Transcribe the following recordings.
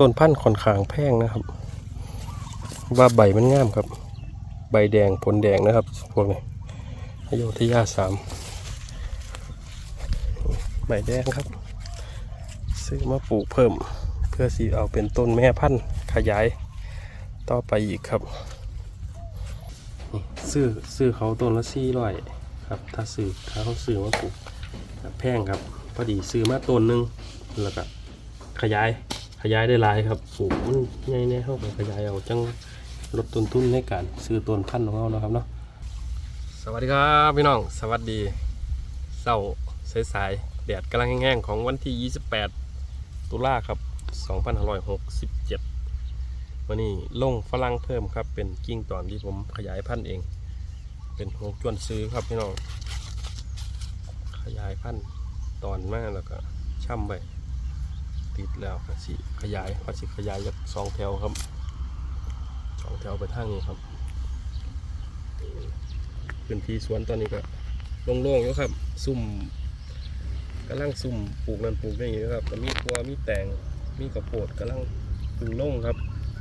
ต้นพันธุ์ค่อนข้างแพงนะครับ ว่าใบมันงามครับ ใบแดงผลแดงนะครับพวกนี้อโยธยาสามใบแดงครับ ซื้อมาปลูกเพิ่ม เพื่อสีเอาเป็นต้นแม่พันธุ์ขยายต่อไปอีกครับซื้อซื้อเขาต้นละสี่ร้อยครับ ถ้าซื้อถ้าเขาซื้อมาปลูกแพงครับพอดีซื้อมาต้นหนึงแล้วก็ขยาย ขยายได้หลายครับปลูกมันใหญ่แน่เข้าไปขยายเอาจังลดต้นทุนในการซื้อต้นพันธุ์ของเรานะครับเนาะสวัสดีครับพี่น้องสวัสดีเศร้าสายๆแดดกำลังแห้งๆของวันที่ 28 ตุลาครับ 2567 วันนี้ลงฝรั่งเพิ่มครับ เป็นกิ่งตอนที่ผมขยายพันธุ์เอง เป็นหกจวนซื้อครับพี่น้องขยายพันธุ์ตอนมากแล้วก็ช่ำไป ติดแล้วก็สิขยายว่าสิขยายจากสองแถวครับสองแถวไปทางนี้ครับพื้นที่สวนตอนนี้ก็โล่งๆแล้วครับ ซุ่มกำลังซุ่มปลูกนั่นปลูกนี่อยู่ครับมีตัวมีแตงมีกระโพดกำลังปลูกโล่งครับ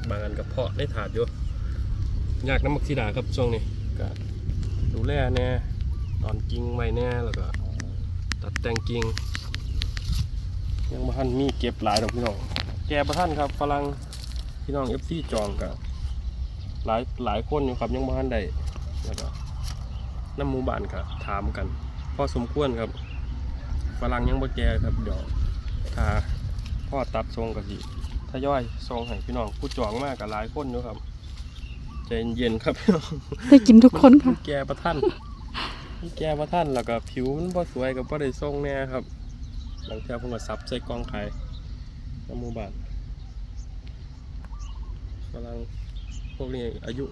บางอันกับเพาะได้ถาดอยู่ยากน้ำมักสีดาครับช่วงนี้ก็ดูแลแน่ตอนกิ่งไว้แน่แล้วก็ตัดแต่งกิ่ง ยังบ่ทันมีเก็บหลายดอกพี่น้องแกบ่ทันครับฝรั่งพี่น้องเอฟซีจองกับหลายหลายคนอยู่ครับยังบ่ทันได้แล้วก็น้ำหมู่บ้านก็ถามกันพอสมควรครับฝรั่งยังบ่แก่ครับเดี๋ยวถ้าพ่อตัดทรงก็สิทยอยทรงให้พี่น้องผู้จองมากกับหลายคนอยู่ครับใจเย็นๆครับพี่น้องได้กินทุกคนค่ะแกประท่านมีแกประท่านแล้วก็ผิวมันบ่สวยกับบ่ได้ทรงแน่ครับ หลังจากผมก็ซับใส่กล่องขายน้ำหมูบานกำลังพวกนี้อายุ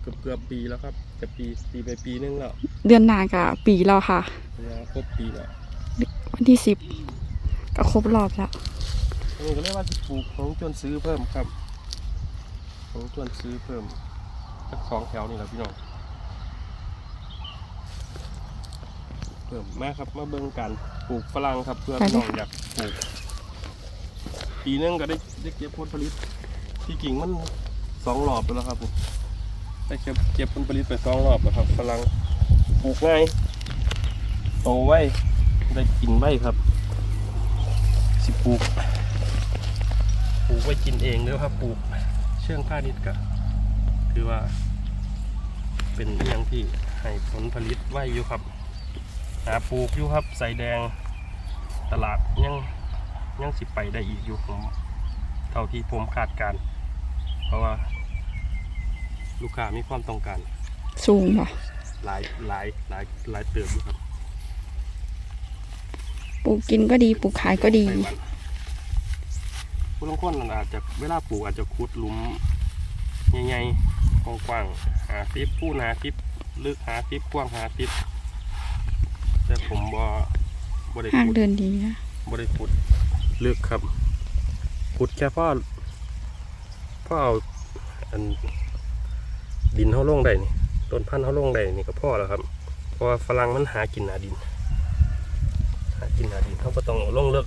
เกือบเกือบปีแล้วครับจะปีปีไปปีนึงแล้วเดือนหน้ากับปีเราค่ะเวลาครบปีแล้ววันที่สิบก็ครบรอบแล้วอันนี้ก็เรียกว่าสิปลูกของจวนซื้อเพิ่มครับ ของจวนซื้อเพิ่มสักสองแถวนี่แหละพี่น้อง เพิ่มมาครับมาเบิ่งกันปลูกฝรั่งครับเพื่อไปพี่เลยน้องอยากปลูกปีนึงก็ได้ได้เก็บผลผลิตที่กิ่งมันสองรอบไปแล้วครับผมได้เก็บเก็บผลผลิตไปสองรอบแล้วครับฝรั่งปลูกง่ายโตไวได้กินไวครับ สิปลูกปลูกไว้กินเองหรือว่าปลูกเชื่องผ้านิดก็ถือว่า เป็นอหย่างที่ให้ผลผลิตไว้อยู่ครับ หาปลูกอยู่ครับใส่แดงตลาดยังยังสิไปได้อีกอยู่ผมเท่าที่ผมคาดการณ์เพราะว่า ลูกค้ามีความต้องการ สูงค่ะหลายหลายหลายหลายเติบอยู่ครับปลูกกินก็ดีปลูกขายก็ดีไปวันผู้ลางคนอาจจะเวลาปลูกอาจจะขุดหลุมใหญ่ๆกว้างๆหาทิปผู้หาทิปลึกหาทิปกว้างหาทิป แต่ผมบ่บ่ได้ทางขุดเดินดีนะบ่ได้ขุดลึกครับขุดแค่พ่อพ่อเอาอันดินเขาลงได้นี่ต้นพันธุ์เขาลงได้นี่ก็พ่อแล้วครับเพราะว่าฝรั่งมันหากินหนาดิน หากินหนาดินเขาก็ต้องเอาลงเลิก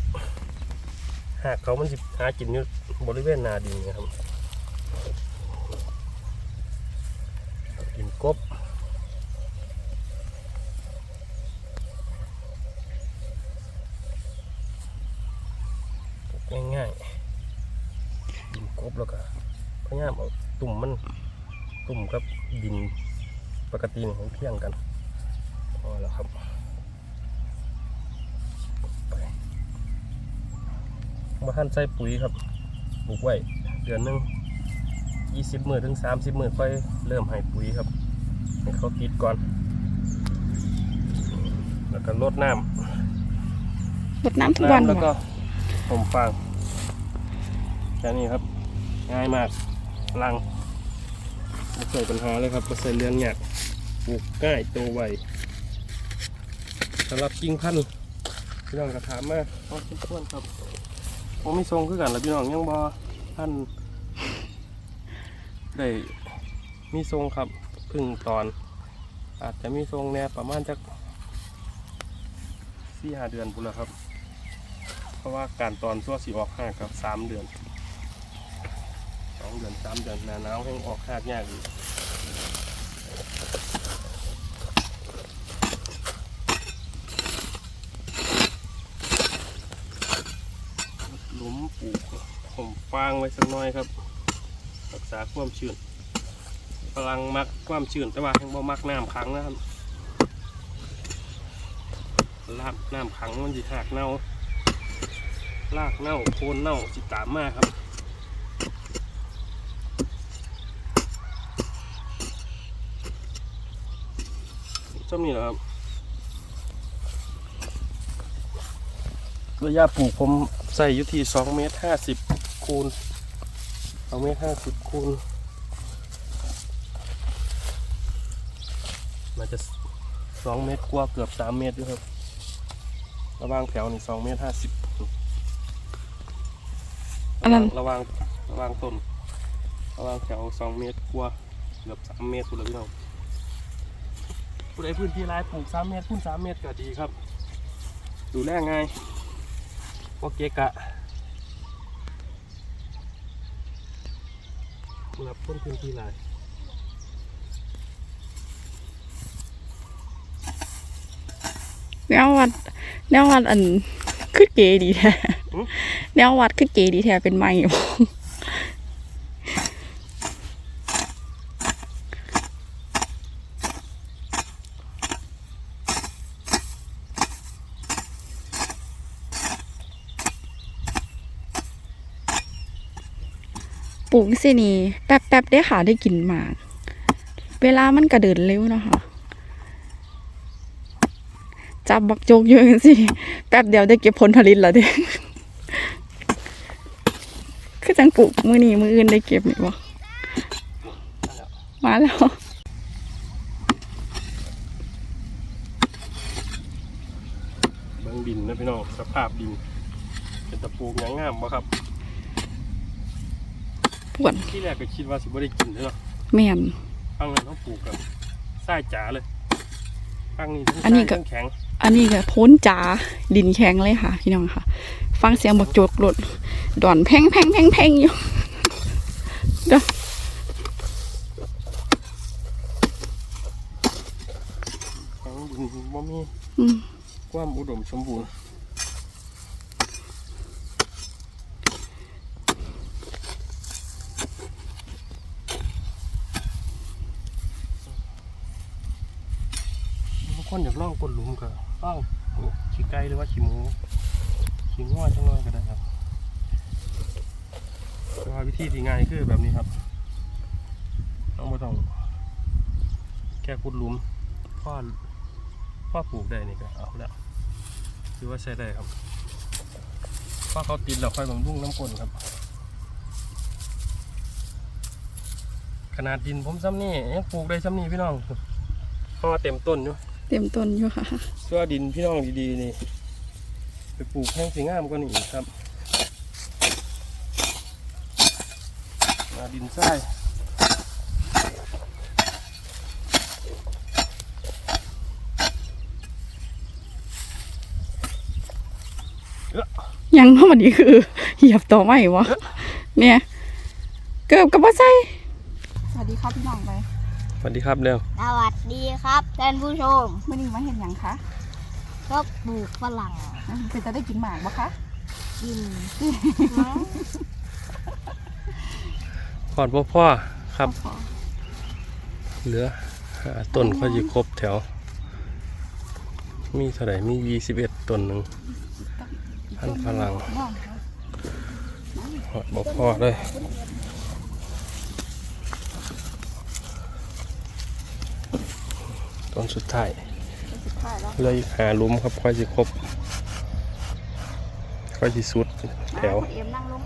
หากเขามันสิหากินอยู่บริเวณหนาดินนะครับ กินกบ ง่ายๆกินกบแล้วก็พยายามเอาตุ่มมันตุ่มกับดินปกตินี่มันเพียงกันพอแล้วครับไปมาท่านใส่ปุ๋ยครับปลูกไว้เดือนหนึงยี่สิบมือถึงสามสิบมือค่อยเริ่มให้ปุ๋ยครับให้เขาติดก่อน แล้วก็รดน้ำรดน้ำทุกวันน้ำแล้วก็ค่ะ ผมฟางแค่นี้ครับ ง่ายมากลังไม่เคยปัญหาเลยครับไม่เคยเลี้ยงยากปลูกง่ายโตไวสำหรับกิ่งพันธุ์พี่น้องกระถามมาพอสมควรครับผมมีทรงคือกันแล้วพี่น้องยังบอท่านได้มีทรงครับพึ่งตอน อาจจะมีทรงแน่ประมาณจักสี่ห้าเดือนพุ่นละครับ เพราะว่าการตอนซัวสีออกห้ากับสามเดือนสองเดือนสามเดือนหนาหนาวให้ออกหากยากอยู่หลุมปลูกผมฟางไว้สักหน้อยครับ รักษาความชื้นพลังมักความชื้นแต่ว่ายังบ่มักน้ำขังนะครับลาบน้ำขังมันสิหักเน่า รากเน่าโคนเน่าสิตามมากครับจะมีเหรอครับระยะปลูกผมใส่อยู่ที่สองเมตรห้าสิบคูณสองเมตรห้าสิบคูณมันจะสองเมตรกว่าเกือบสามเมตรอยู่ครับ ระว่างแถวนี่สองเมตรห้าสิบ อันนั้น ระหว่างระหว่างต้นระหว่างแถวสองเมตรกว่าเกือบสามเมตรคุณเลยพี่น้องผู้ใดพื้นที่ร้ายปลูกสามเมตรคูณสามเมตรก็ดีครับ ดูแลง่ายว่าเกะกะสำหรับคนพื้นที่ร้ายแนววัดแนววัดอันคือเก๋ดีแท้ แนววัดคือเก๋ดีแท้เป็นไม้ปลูกสินี่แป๊บแป๊บๆได้ค่ะได้กินหมาก เวลามันกระเดินเร็วเนาะคะจับบักโจกเยอะสิแป๊บเดียวได้เก็บผลผลิตแล้วเด้ คือจังปลูกมือนี้มืออื่นได้เก็บนี่บ่มาแล้วเบื้องดินนะพี่น้องสภาพดินเป็นตะปูงางามบ่ครับปวดที่แรกก็คิดว่าสิบ่ได้กินเนาะแม่นฟังนั้นเขาปลูกกับไส้จ๋าเลยฟังนี่ทั้งอันนี้ก็ทรายทั้งแข็งอันนี้ก็พ้นจ๋าดินแข็งเลยค่ะ พี่น้องค่ะ ฟังเสียงบักโจกหลด ดอนแพงแพงแพงแพงอยู่แข็งดินบ่มีอืมความอุดมสมบูรณ์บางคนอยากลองกดหลุมก็ลองขี้ไก่หรือว่าขี้หมูขี้ง้อจังเลยก็ได้ครับแต่ ว่าวิธีที่ง่ายคือแบบนี้ครับต้องไม่ต้องแค่ขุดหลุมพ่อพ่อปลูกได้นี่ก็เอาแล้วถือว่าใช้ได้ครับพ่อเขาติดแล้วค่อยบำรุงน้ำกลนครับ ขนาดดินผมซ้ำนี่ยังปลูกได้ซ้ำนี่พี่น้องเพราะว่าเต็มต้นอยู่เต็มต้นอยู่ค่ะส่วนดินพี่น้องดีๆนี่ ไปปลูกแห้งสีงามกว่านี้อีกครับมา ดินทรายยังเนาะมันนี้คือเหยียบต่อไม่วะเนี่ยเกือบกับว่าใส่สวัสดีครับพี่น้องไปสวัสดีครับเร็วสวัสดีครับท่านผู้ชมมื่อนี้มาเห็นยังคะก็ปลูกฝรั่งเป็นจะได้กินหมากปะคะกิน มั้งพอดพ่อพ่อครับ เหลือหาต้นก็จะครบแถว มีเท่าไหร่มียี่สิบเอ็ดต้นหนึ่งพันธุ์ฝรั่งหอดบอกพ่อเลยต้นสุดท้ายสุดท้ายแล้วเหลยหาหลุมครับค่อยสิครบค่อยสิสุดแถวเอ็มนั่งลง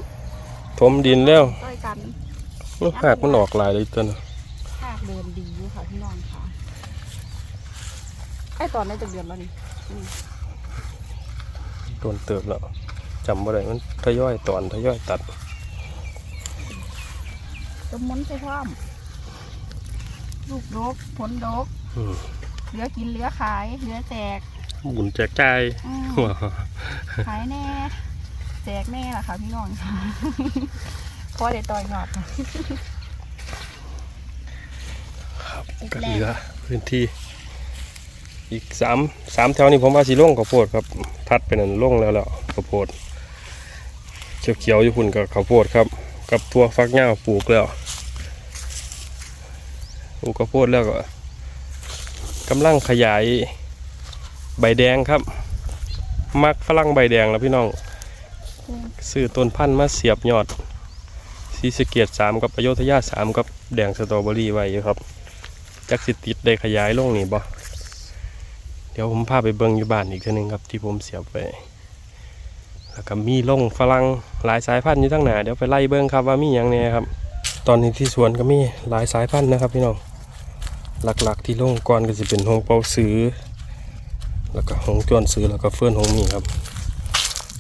ถมดินแล้วต้อยกันมัน หากมันออกหลายเลยต้นน่ะภาคเดินดีอยู่ค่ะพี่น้องค่ะไอตอนได้จากเดือนแล้วนี่ต้นเติบแล้วจำบ่ได้มันทยอยตอนทยอยตัดจมม้นใส่พร้อมลูกดกผลดกอืมเหลือกินเหลือขายเหลือแจกบุญแจกจ่ายอืมขายแน่ แจกแน่ล่ะค่ะพี่น้องค่ะ พอได้ต่อยอดครับก็เหลือพื้นที่ อีกสามสามแถวนี้ผมว่าสีล่งข้าวโพดครับ ทัดเป็นอันล่งแล้วแล้วข้าวโพดเขียวๆอยู่พุ่นกับข้าวโพดครับ กับตัวฟักหญ้าวปลูกแล้วปลูกข้าวโพดแล้วก็กำลังขยายใบแดงครับ มักฝรั่งใบแดงแล้วพี่น้อง ซื้อต้นพันธุ์มาเสียบยอด ซีสเกียดสามกับอโยธยาสามกับแดงสตรอเบอรี่ไว้อยู่ครับจักสิติดได้ขยายลงนี่บ่เดี๋ยวผมพาไปเบิ่งอยู่บ้านอีกทีนึงครับที่ผมเสียบไป แล้วก็มีล่งฝรั่งหลายสายพันธุ์อยู่ทั้งหนาเดี๋ยวไปไล่เบิ่งครับว่ามีอย่างแน่ครับ ตอนนี้ที่สวนก็มีหลายสายพันธุ์นะครับพี่น้องหลักๆที่ล่งก่อนก็จะเป็นหงเปาซื้อแล้วก็หงจวนซื้อแล้วก็เฟื่อนหงมีครับ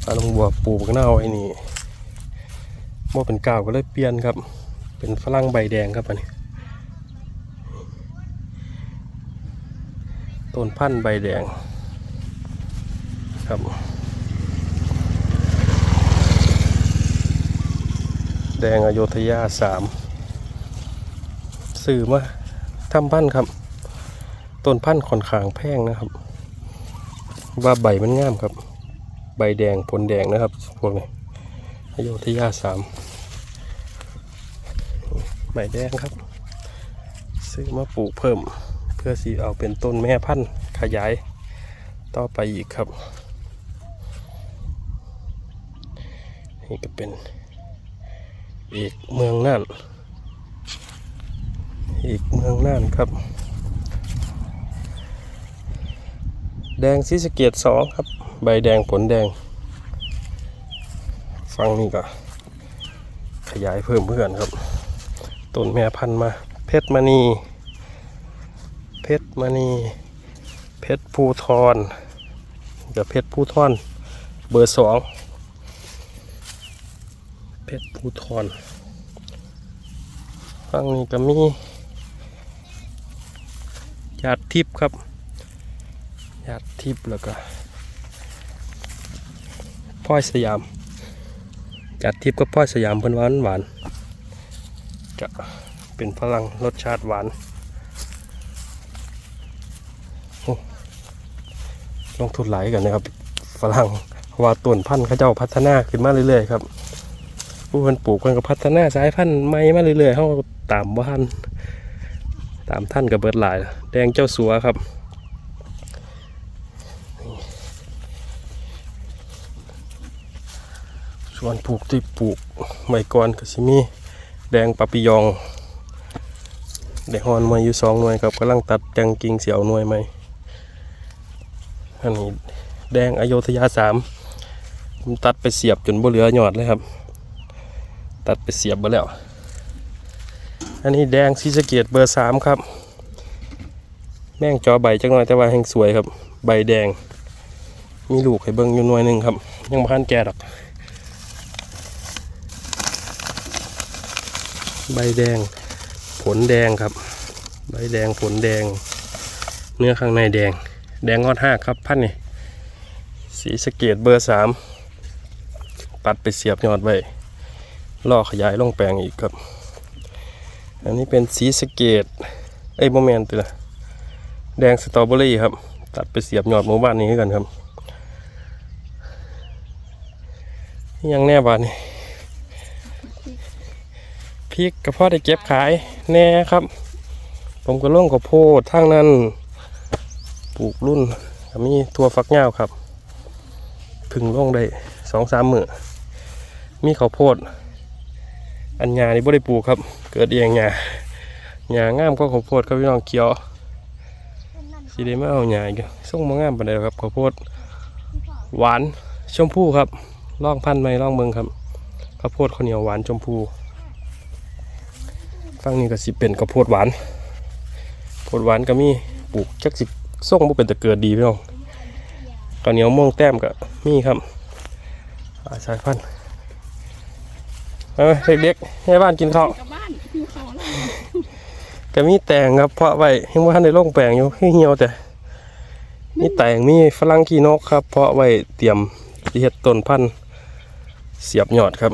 ถ้าลงบัวปลูกหน้าไว้นี่ บ่เป็นกาวก็เลยเปลี่ยนครับ เป็นฝรั่งใบแดงครับอันนี้ต้นพันธุ์ใบแดงครับ แดงอโยธยาสามสื่อมาทำพันธุ์ครับต้นพันธุ์ค่อนข้างแพงนะครับ ว่าใบมันงามครับ ใบแดงผลแดงนะครับพวกนี้ โยธยาสามใบแดงครับ ซื้อมาปลูกเพิ่ม เพื่อสีเอาเป็นต้นแม่พันธุ์ขยาย ต่อไปอีกครับ นี่ก็เป็นอีกเมืองน่านอีกเมืองน่านครับ แดงซีสเกียดสองครับ ใบแดงผลแดง ฟังนี่ก็ ขยายเพิ่มเพื่อนครับ ต้นแม่พันธุ์มา เพชรมณี เพชรมณี เพชรภูทรกับเพชรภูทรเบอร์สองเพชรภูทรฝั่งนี้ก็มีหยาดทิพย์ครับหยาดทิพย์แล้วก็พ่อยสยาม หยาดทิพย์กับพ่อสยามเพิ่นหวานหวาน จะเป็นพลังรสชาติหวานลงทุนหลายกันนะครับ ฝรั่งว่าต้นพันธุ์เขาเจ้าพัฒนาขึ้นมาเรื่อยๆครับ ผู้คนปลูกกันก็พัฒนาสายพันธุ์ใหม่มาเรื่อยๆเขาตามบ้านตามท่านกับเบิดหลาย แดงเจ้าสัวครับ ส่วนปลูกที่ปลูกใบก่อนก็สิมีแดงปาปิยองแดงฮอนมาอยู่สองหน่วยครับกำลังตัดจังกิ่งเสียวหน่วยใหม่อันนี้แดงอโยธยาสามผมตัดไปเสียบจนบ่เหลือหยอดเลยครับ ตัดไปเสียบไปแล้ว อันนี้แดงซีสเกียดเบอร์สามครับ แม่งจอใบจักหน่อยแต่ว่าแห้งสวยครับ ใบแดง มีลูกให้เบิ่งอยู่หน่วยหนึ่งครับ ยังบ่ทันแก่ดอก ใบแดง ผลแดงครับ ใบแดงผลแดง เนื้อข้างในแดง แดงงอดห้าครับพันนี่สีสเกตเบอร์สามปัดไปเสียบยอดไว้ล่อขยายลงแปลงอีกครับ อันนี้เป็นสีสเกตเอ้ยโมเมนต์ตัวละแดงสตรอเบอรี่ครับ ตัดไปเสียบยอดหมู่บ้านนี้กันครับ ยังแน่บาดนี่ พริกกระเพาะได้เก็บขายแน่ครับ ผมก็ล่งกับโพดทางนั้นปลูกรุ่นก็มีทั่วฟักยาครับ พึ่งลงได้สองสามมือมีข้าวโพด อันหญ้านี่บ่ได้ปลูกครับ เกิดเองหญ้าหญ้างามก็ข้าวโพดครับพี่น้องเขียวสิได้มาเอาหญ้าอีกส่งมางามปานใดหรอกครับข้าวโพด หวานชมพูครับลองพันธุ์ไหมลองเบิ่งครับข้าวโพดข้าวเหนียวหวานชมพู ฝั่งนี้ก็สิเป็นข้าวโพดหวานโพดหวานก็มีปลูกจักสิส่งบ่เป็นตะเกิดดีพี่น้องข้าวเหนียวม่วงแต้มก็มีครับหลายสายพันธุ์เอาไหมเด็กๆให้บ้านกินข้าวก็มีแตงครับ เพราะไว้ยังว่าทันได้ลงแปลงอยู่เหี่ยวแต่มีแตงมีฝรั่งขี้นกครับ เพราะไว้เตรียมเฮ็ดต้นพันธุ์เสียบยอดครับ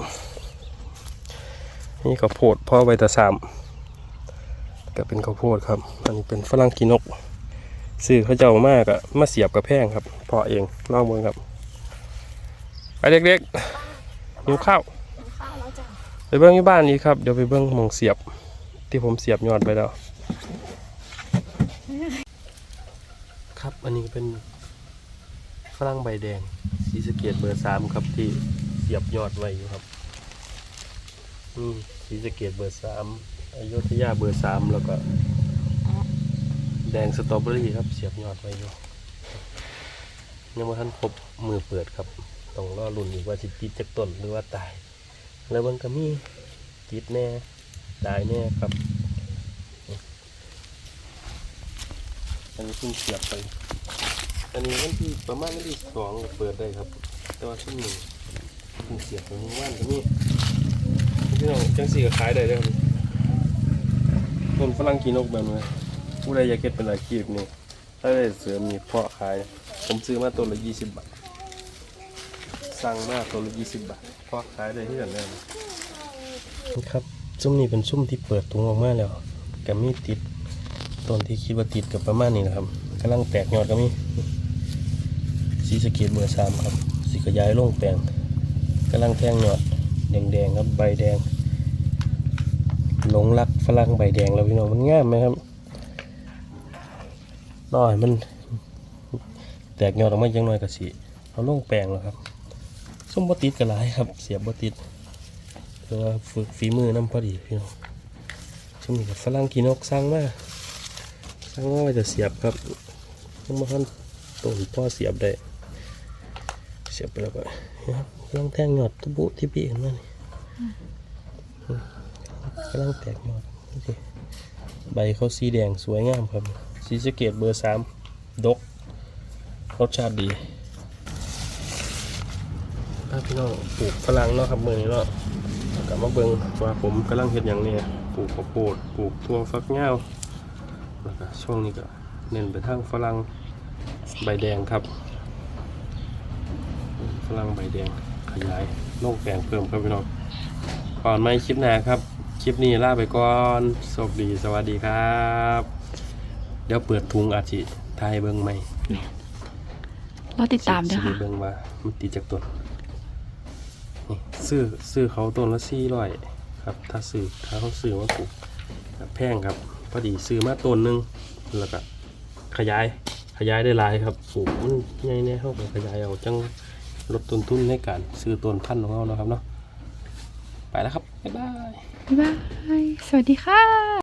นี่ข้าวโพดพ่อใบตะสาม ก็เป็นข้าวโพดครับ อันนี้เป็นฝรั่งกินกซื้อเขาเจ้ามากอะมาเสียบกับแพงครับเพอเองลองเบิ่งครับ ไปเด็กๆหิวข้าวข้าวแล้วจ้ะไปเบิ้งที่บ้านนี้ครับ เดี๋ยวไปเบิ้งหมองเสียบ ที่ผมเสียบยอดไปแล้ว ครับอันนี้เป็นฝรั่งใบแดงสีสะเกตเบอร์สามครับที่เสียบยอดไว้อยู่ครับนี่สีสะเกตเบอร์สาม อายุธยาเบอร์สามแล้วก็ แดงสตรอเบอรี่ครับ เสียบยอดไว้อยู่ยังไม่ทันพบมือเปิดครับต้องรอรุ่นอีกว่าสิติดจากต้นหรือว่าตาย แล้วมันก็มีติดแน่ตายแน่ครับอันนี้เพิ่งเสียบไป อันนี้วันที่ประมาณวันที่สองเปิดได้ครับ แต่ว่าช่หนึ่งเพิ่งเสียบไปเมื่อวานก็มีพี่น้องจังสี่ก็ขายได้เลยครับ นฝรั่งกินนกแบบนี้ผู้ใดอยากเก็บเป็นอาชีพนี่ถ้าได้เสริมนี่เพาะขาย ผมซื้อมาต้นละยี่สิบบาท สั่งมาตัวละยี่สิบบาท เพอขายได้ที่กันแล้วครับซุ้มนี้เป็นซุ้มที่เปิดถุงออกมาแล้วกับมีติดต้นที่คิดว่าติดกับประมาณนี้นะครับกำลังแตกยอดก็มีสีสะเกตเบอร์สามครับสีขยายลงแปลงกำลังแทงยอดแดงๆครับใบแดง หลงรักฝรั่งใบแดงแล้วพี่น้องมันงามไหมครับน้อยมันแตกยอดออกมาจังหน่อยก็สีเอาลงแปลงแล้วครับส้มบติดก็หลายครับ เสียบบติดเพราะว่าฝึกฝีมือน้ำพอดีพี่น้องช่วงนี้กับฝรั่งกินนกสร้างมาสร้างมาไว้จะเสียบครับต้องมาขั้นต้นพ่อเสียบได้ เสียบไปแล้วก็นะครับลองแทงยอดตุบุที่ปีกันมานี่ กำลังแตกยอดใบเขาสีแดงสวยงามครับสีสเกตเบอร์สามดก รสชาติดีถ้าพี่น้องปลูกฝรั่งเนาะครับมือนี้เนาะกลับมาเบิงว่าผมกำลังเฮ็ดอย่างนี้ปลูกข้าวโพดปลูกทั่วฟักเงาแล้วก็ช่วงนี้ก็เน้นไปทางฝรั่งใบแดงครับฝรั่งใบแดงขยายโลกแปลงเพิ่มครับพี่น้องก่อนไม่คลิปหน้าครับ คลิปนี้ลาไปก่อนสวัสดีสวัสดีครับ เดี๋ยวเปิดทุงอาจิทายเบิ่งไหมเราติดตามด้วยสิค่ะได้เบิ่งว่ามันติดจากต้นนี่ซื้อซื้อเขาต้นละสี่ร้อยครับ ถ้าซื้อถ้าเขาซื้อมาปลูกก็แพงครับพอดีซื้อมาต้นหนึงแล้วก็ขยายขยายได้หลายครับปลูกมันใหญ่แน่เขาก็ขยายเอาจังลดต้นทุนในการซื้อต้นพันธุ์ของเราเนาะครับเนาะไปแล้วครับบ๊ายบาย บ๊ายบาย สวัสดีค่ะ